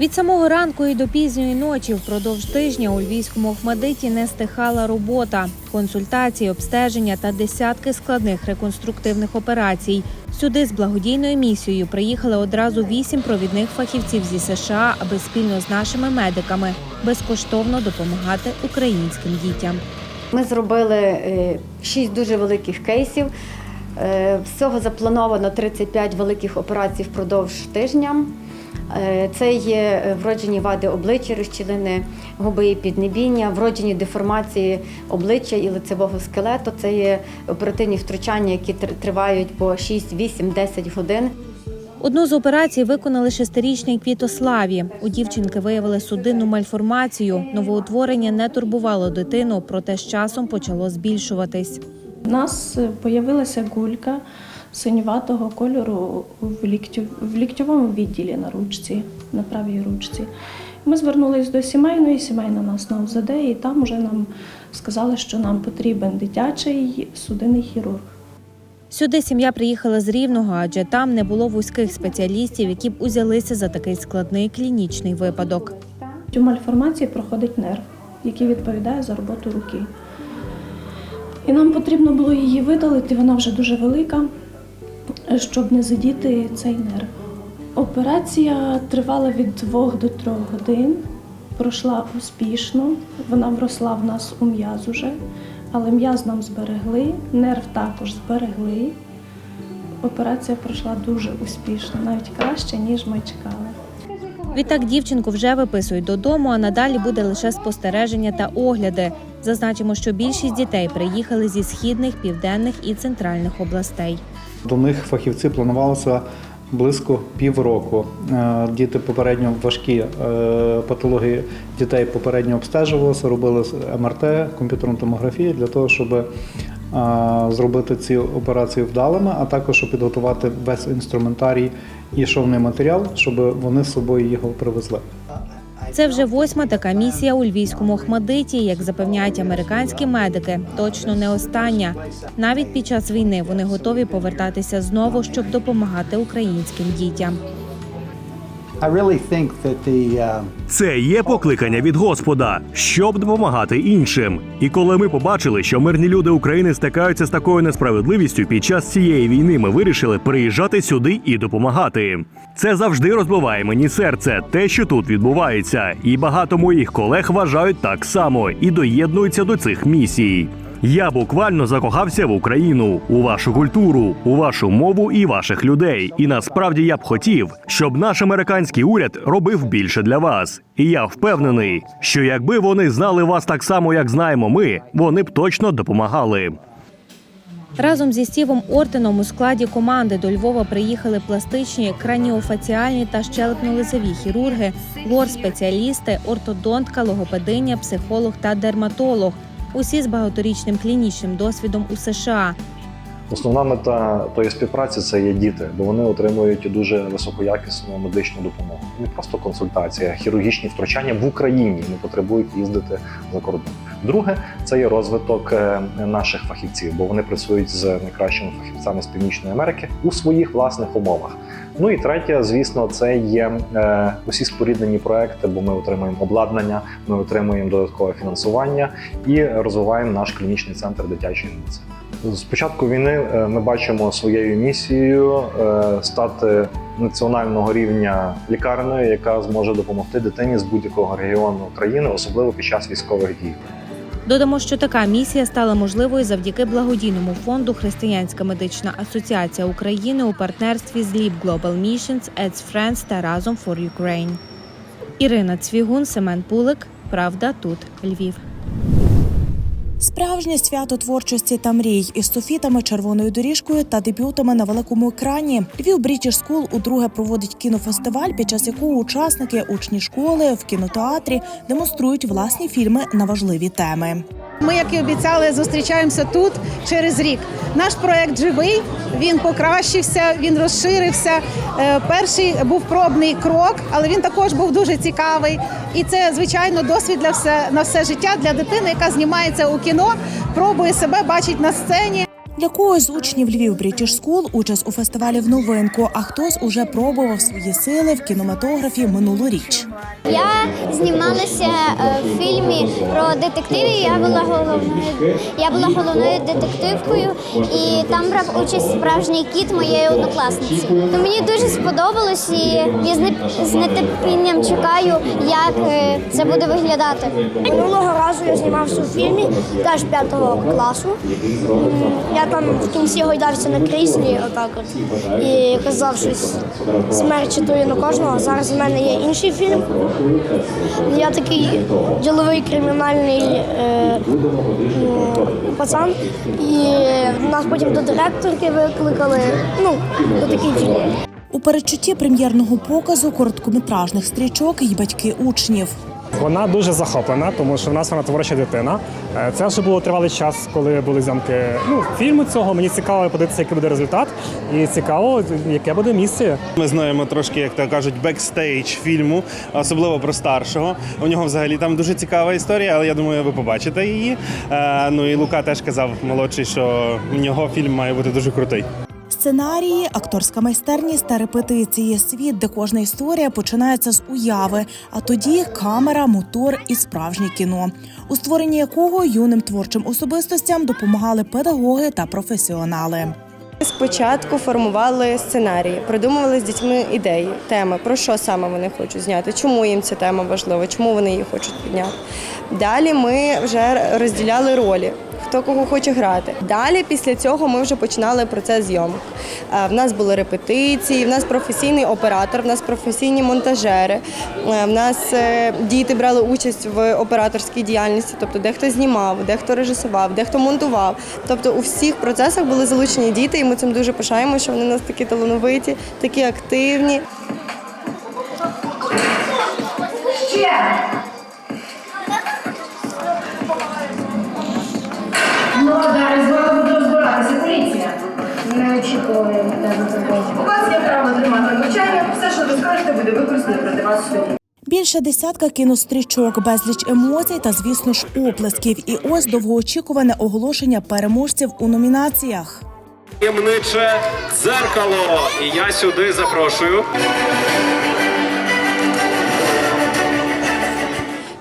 Від самого ранку і до пізньої ночі впродовж тижня у львівському Охмадиті не стихала робота, консультації, обстеження та десятки складних реконструктивних операцій. Сюди з благодійною місією приїхали одразу вісім провідних фахівців зі США, аби спільно з нашими медиками безкоштовно допомагати українським дітям. Ми зробили е, шість дуже великих кейсів. Е, Всього заплановано 35 великих операцій впродовж тижня. Е, Це є вроджені вади обличчя, розчілини губи і піднебіння, вроджені деформації обличчя і лицевого скелету. Це є оперативні втручання, які тривають по 6, 8, 10 годин. Одну з операцій виконали шестирічній Квітославі. У дівчинки виявили судинну мальформацію. Новоутворення не турбувало дитину, проте з часом почало збільшуватись. У нас з'явилася гулька синюватого кольору в, ліктю, в ліктьовому відділі на ручці, на правій ручці. Ми звернулись до сімейної, сімейна нас на УЗД, і там вже нам сказали, що нам потрібен дитячий судинний хірург. Сюди сім'я приїхала з Рівного, адже там не було вузьких спеціалістів, які б узялися за такий складний клінічний випадок. У мальформації проходить нерв, який відповідає за роботу руки. І нам потрібно було її видалити, вона вже дуже велика, щоб не задіти цей нерв. Операція тривала від 2 до 3 годин, пройшла успішно, вона вросла в нас у м'яз уже, але м'яз нам зберегли, нерв також зберегли. Операція пройшла дуже успішно, навіть краще, ніж ми чекали. Відтак дівчинку вже виписують додому, а надалі буде лише спостереження та огляди. Зазначимо, що більшість дітей приїхали зі східних, південних і центральних областей. До них фахівці планувалося близько півроку. Е, Діти попередньо важкі е, патології дітей попередньо обстежувалися, робили МРТ, комп'ютерну томографію для того, щоб е, зробити ці операції вдалими, а також підготувати весь інструментарій і шовний матеріал, щоб вони з собою його привезли. Це вже восьма така місія у львівському Охмадиті. Як запевняють американські медики, точно не остання. Навіть під час війни вони готові повертатися знову, щоб допомагати українським дітям. Це є покликання від Господа, щоб допомагати іншим. І коли ми побачили, що мирні люди України стикаються з такою несправедливістю під час цієї війни, ми вирішили приїжджати сюди і допомагати. Це завжди розбиває мені серце, те, що тут відбувається, і багато моїх колег вважають так само і доєднуються до цих місій. Я буквально закохався в Україну, у вашу культуру, у вашу мову і ваших людей. І насправді я б хотів, щоб наш американський уряд робив більше для вас. І я впевнений, що якби вони знали вас так само, як знаємо ми, вони б точно допомагали. Разом зі Стівом Ортеном у складі команди до Львова приїхали пластичні, краніофаціальні та щелепно-лицеві хірурги, лор-спеціалісти, ортодонтка, логопединя, психолог та дерматолог. Усі з багаторічним клінічним досвідом у США. Основна мета тої співпраці це є діти, бо вони отримують дуже високоякісну медичну допомогу. Не просто консультація, а хірургічні втручання в Україні не потребують їздити за кордон. Друге, це є розвиток е, наших фахівців, бо вони працюють з найкращими фахівцями з Північної Америки у своїх власних умовах. Ну і третє, звісно, це є е, усі споріднені проекти, бо ми отримуємо обладнання, ми отримуємо додаткове фінансування і розвиваємо наш клінічний центр дитячої медицини. З початку війни е, ми бачимо своєю місією е, стати національного рівня лікарнею, яка зможе допомогти дитині з будь-якого регіону країни, особливо під час військових дій. Додамо, що така місія стала можливою завдяки благодійному фонду Християнська медична асоціація України у партнерстві з Leap Global Missions, Ads Friends та Разом for Ukraine. Ірина Цвігун, Семен Пулик. Правда, тут Львів. Справжнє свято творчості та мрій із софітами, червоною доріжкою та дебютами на великому екрані. Львів Брitish School удруге проводить кінофестиваль, під час якого учасники, учні школи в кінотеатрі демонструють власні фільми на важливі теми. Ми, як і обіцяли, зустрічаємося тут через рік. Наш проект живий, він покращився, він розширився. Е, Перший був пробний крок, але він також був дуже цікавий. І це, звичайно, досвід для все на все життя для дитини, яка знімається у кіно, пробує себе, бачить на сцені. Для когось з учнів Львів British School участь у фестивалі в новинку, а хтось уже пробував свої сили в кінематографі минулоріч. Я знімалася е, в фільмі про детективів. Я була головною. Я була головною детективкою, і там брав участь справжній кіт моєї однокласниці. То мені дуже сподобалось, і я з не- з нетерпінням чекаю, як е, це буде виглядати. Минулого разу я знімався у фільмі теж п'ятого класу. Я там в кінці гойдався на кріслі, отак от, і казав щось смерть читує на кожного. Зараз в мене є інший фільм. Я такий діловий кримінальний е, е, пацан. І нас потім до директорки викликали. Ну, до такий фільм. У передчутті прем'єрного показу короткометражних стрічок й батьки учнів. Вона дуже захоплена, тому що в нас вона творча дитина. Е, Це вже було тривалий час, коли були зйомки ну, фільму цього. Мені цікаво подивитися, який буде результат, і цікаво, яке буде місце. Ми знаємо трошки, як то кажуть, бекстейдж фільму, особливо про старшого. У нього взагалі там дуже цікава історія, але я думаю, ви побачите її. Е, ну і Лука теж казав молодший, що у нього фільм має бути дуже крутий. Сценарії, акторська майстерність та репетиції світ, де кожна історія починається з уяви, а тоді камера, мотор і справжнє кіно, у створенні якого юним творчим особистостям допомагали педагоги та професіонали. Спочатку формували сценарії, придумували з дітьми ідеї, теми, про що саме вони хочуть зняти, чому їм ця тема важлива, чому вони її хочуть підняти. Далі ми вже розділяли ролі. Хто кого хоче грати. Далі після цього ми вже починали процес зйомок. Е, В нас були репетиції, в нас професійний оператор, в нас професійні монтажери. е, В нас е, діти брали участь в операторській діяльності, тобто дехто знімав, дехто режисував, дехто монтував. Тобто у всіх процесах були залучені діти, і ми цим дуже пишаємо, що вони у нас такі талановиті, такі активні. Ну, Не очікували У вас є право тримати навчання, все, що ви скажете, буде використано проти вас в суді. Більше десятка кінострічок, безліч емоцій та, звісно ж, оплесків. І ось довгоочікуване оголошення переможців у номінаціях. Ємниче дзеркало. І я сюди запрошую.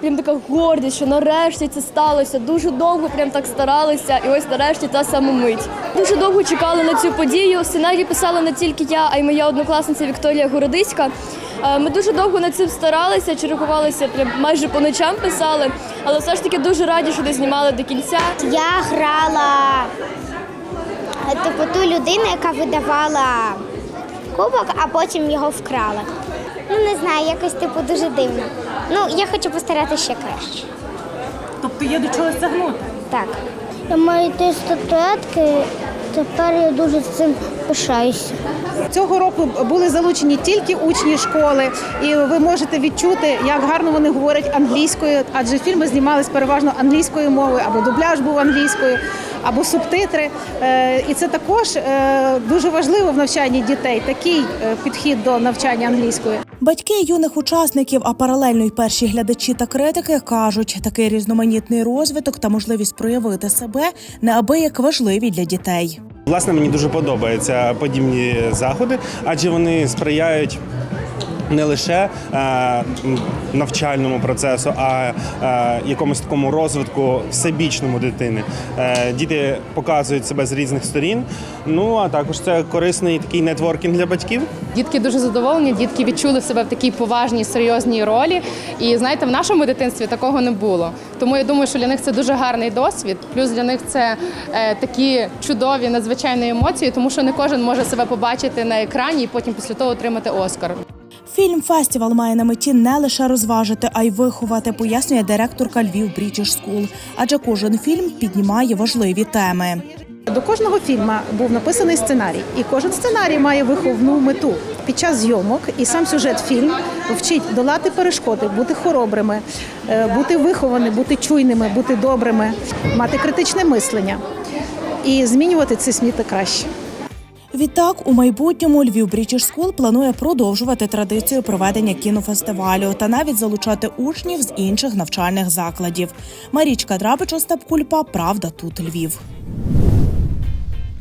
Прям така гордість, що нарешті це сталося. Дуже довго прям так старалися, і ось нарешті та сама мить. Дуже довго чекали на цю подію. Сценарій писала не тільки я, а й моя однокласниця Вікторія Городиська. Е, Ми дуже довго над цим старалися, чергувалися, прям майже по ночам писали, але все ж таки дуже раді, що дознімали до кінця. Я грала е, типу ту людину, яка видавала кубок, а потім його вкрала. Ну не знаю, якось типу дуже дивно. Ну я хочу постаратися ще краще. Тобто є до чогось тягнути? Так. Я маю ті статуетки, тепер я дуже цим пишаюся. Цього року були залучені тільки учні школи, і ви можете відчути, як гарно вони говорять англійською, адже фільми знімались переважно англійською мовою, або дубляж був англійською, або субтитри. Е, І це також е, дуже важливо в навчанні дітей. Такий е, підхід до навчання англійської. Батьки юних учасників, а паралельно й перші глядачі та критики кажуть, такий різноманітний розвиток та можливість проявити себе неабияк важливі для дітей. Власне, мені дуже подобаються подібні заходи, адже вони сприяють. Не лише е, навчальному процесу, а е, якомусь такому розвитку всебічному дитини. Е, діти показують себе з різних сторін. Ну а також це корисний такий нетворкінг для батьків. Дітки дуже задоволені, дітки відчули себе в такій поважній, серйозній ролі. І знаєте, в нашому дитинстві такого не було. Тому я думаю, що для них це дуже гарний досвід. Плюс для них це такі чудові надзвичайні емоції, тому що не кожен може себе побачити на екрані і потім після того отримати Оскар. Фільм фестивал має на меті не лише розважити, а й виховати, пояснює директорка Львів Брitish School. Адже кожен фільм піднімає важливі теми. До кожного фільму був написаний сценарій, і кожен сценарій має виховну мету. Під час зйомок і сам сюжет фільм вчить долати перешкоди, бути хоробрими, е, бути вихованими, бути чуйними, бути добрими, мати критичне мислення і змінювати світ на краще. Відтак, у майбутньому Львів British Скул планує продовжувати традицію проведення кінофестивалю та навіть залучати учнів з інших навчальних закладів. Марічка Драбич, Остап Кульпа, Правда тут Львів.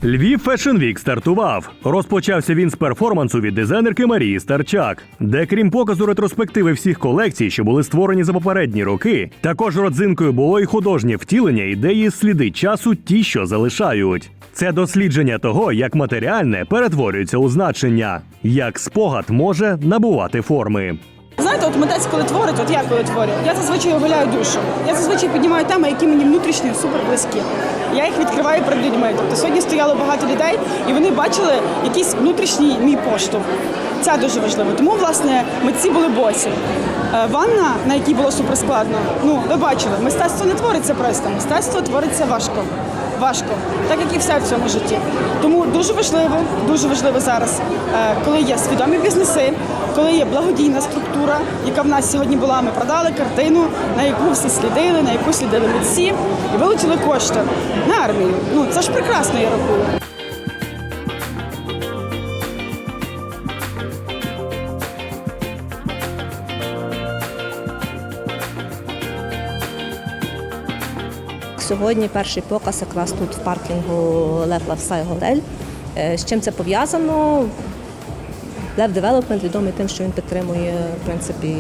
Львів Fashion Week стартував. Розпочався він з перформансу від дизайнерки Марії Старчак, де крім показу ретроспективи всіх колекцій, що були створені за попередні роки, також родзинкою було і художнє втілення ідеї сліди часу, ті, що залишають. Це дослідження того, як матеріальне перетворюється у значення, як спогад може набувати форми. Знаєте, от митець, коли творить, от я коли творю, я зазвичай оваляю душу. Я зазвичай піднімаю теми, які мені внутрішньо супер близькі. Я їх відкриваю перед людьми. Тобто сьогодні стояло багато людей, і вони бачили якийсь внутрішній мій поштовх. Це дуже важливо. Тому, власне, митці були босі. Е, Ванна, на якій було суперскладно, ну ви бачили, мистецтво не твориться просто, мистецтво твориться важко. Важко, так як і все в цьому житті. Тому дуже важливо, дуже важливо зараз, е, коли є свідомі бізнеси, коли є благодійна структура, яка в нас сьогодні була. Ми продали картину, на яку всі слідили, на яку слідили митці, і вилучили кошти на армію. Ну це ж прекрасно, я рахую. Сьогодні перший показ якраз тут в паркінгу Лев Лавсай Готель. Е, З чим це пов'язано? Лев Девелопмент відомий тим, що він підтримує в принципі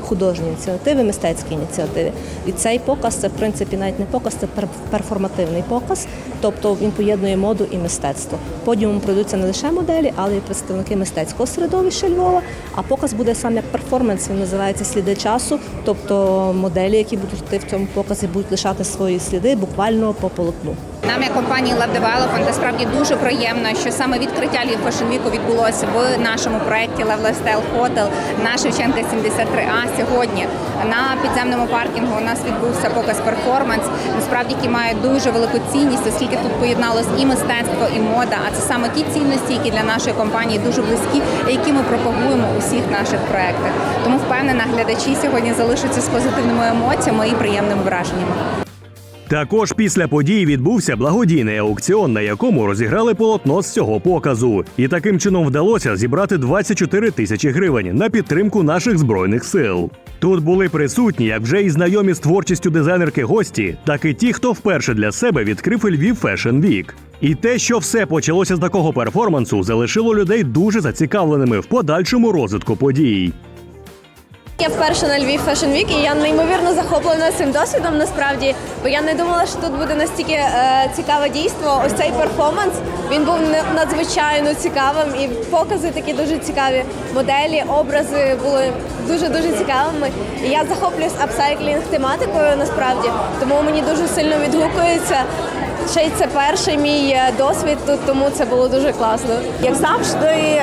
художні ініціативи, мистецькі ініціативи. І цей показ це в принципі навіть не показ, це перформативний показ, тобто він поєднує моду і мистецтво. Подіумом пройдуться не лише моделі, але й представники мистецького середовища Львова. А показ буде сам як перформанс. Він називається Сліди часу. Тобто моделі, які будуть йти в цьому показі, будуть лишати свої сліди буквально по полотну. Нам, як компанії Love Development, насправді дуже приємно, що саме відкриття Львів Fashion Week відбулося в нашому проєкті Love Lifestyle Hotel на Шевченка 73А. Сьогодні на підземному паркінгу у нас відбувся показ перформанс, насправді який має дуже велику цінність, оскільки тут поєдналось і мистецтво, і мода. А це саме ті цінності, які для нашої компанії дуже близькі, які ми пропагуємо у всіх наших проєктах. Тому впевнена, глядачі сьогодні залишаться з позитивними емоціями і приємними враженнями. Також після подій відбувся благодійний аукціон, на якому розіграли полотно з цього показу. І таким чином вдалося зібрати 24 тисячі гривень на підтримку наших збройних сил. Тут були присутні як вже і знайомі з творчістю дизайнерки гості, так і ті, хто вперше для себе відкрив Львів Fashion Week. І те, що все почалося з такого перформансу, залишило людей дуже зацікавленими в подальшому розвитку подій. Я вперше на Львів Fashion Week і я неймовірно захоплена цим досвідом насправді, бо я не думала, що тут буде настільки е, цікаве дійство. Ось цей перформанс він був надзвичайно цікавим, і покази такі дуже цікаві. Моделі, образи були дуже дуже цікавими. І я захоплююсь апсайклінг тематикою насправді, тому мені дуже сильно відгукується. Ще й це перший мій е, досвід тут, тому це було дуже класно. Як завжди,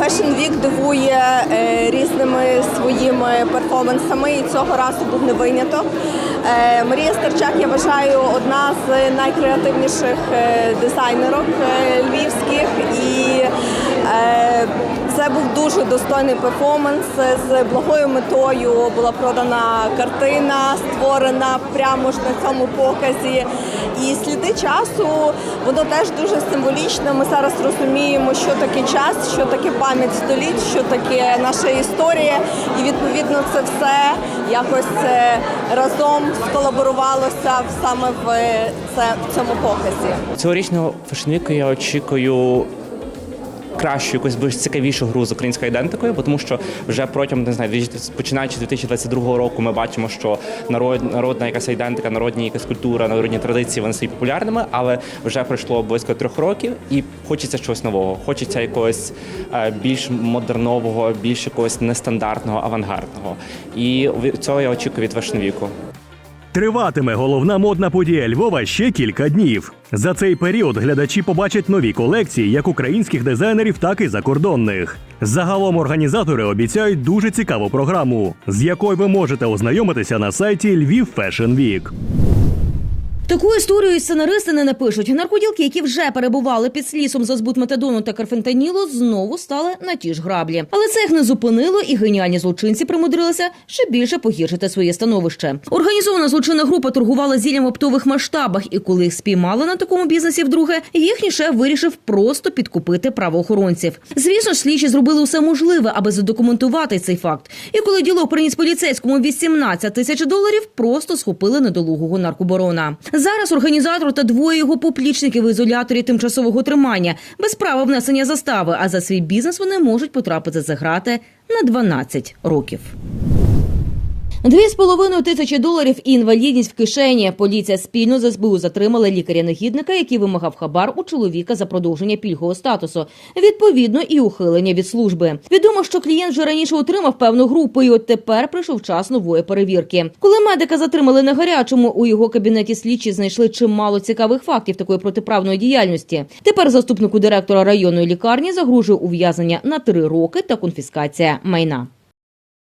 Fashion Week дивує е, різними своїми перформансами, і цього разу був не виняток. Е, Марія Старчак, я вважаю, одна з найкреативніших дизайнерок львівських. І це був дуже достойний перформанс з благою метою. Була продана картина, створена прямо ж на цьому показі. І сліди часу воно теж дуже символічне. Ми зараз розуміємо, що таке час, що таке пам'ять століть, що таке наша історія. І відповідно це все якось е, разом сколаборувалося саме в е, цьому показі. Цьогорічного фешенвіку я очікую кращу, якусь більш цікавішу гру з українською ідентикою, бо тому що вже протягом не знаю, 2000 починаючи з 2022 року, ми бачимо, що народ, народна якась ідентика, народні якась культура, народні традиції вони стають популярними, але вже пройшло близько трьох років, і хочеться чогось нового. Хочеться якогось е, більш модернового, більш якогось нестандартного, авангардного. І цього я очікую від фешенвіку. Триватиме головна модна подія Львова ще кілька днів. За цей період глядачі побачать нові колекції як українських дизайнерів, так і закордонних. Загалом організатори обіцяють дуже цікаву програму, з якою ви можете ознайомитися на сайті Львів Fashion Week. Таку історію сценаристи не напишуть. Наркоділки, які вже перебували під слісом за збут метадону та карфентанілу, знову стали на ті ж граблі. Але це їх не зупинило, і геніальні злочинці примудрилися ще більше погіршити своє становище. Організована злочинна група торгувала зіллям в оптових масштабах, і коли їх спіймали на такому бізнесі вдруге, їхній шеф вирішив просто підкупити правоохоронців. Звісно ж, слідчі зробили усе можливе, аби задокументувати цей факт. І коли діло приніс поліцейському 18 тисяч доларів, просто схопили недолугого наркоборона. Зараз організатор та двоє його поплічників в ізоляторі тимчасового тримання без права внесення застави. А за свій бізнес вони можуть потрапити за грати на 12 років. Дві з половиною тисячі доларів і інвалідність в кишені. Поліція спільно з СБУ затримала лікаря-негідника, який вимагав хабар у чоловіка за продовження пільгового статусу. Відповідно, і ухилення від служби. Відомо, що клієнт вже раніше отримав певну групу, і от тепер прийшов час нової перевірки. Коли медика затримали на гарячому, у його кабінеті слідчі знайшли чимало цікавих фактів такої протиправної діяльності. Тепер заступнику директора районної лікарні загрожує ув'язнення на три роки та конфіскація майна.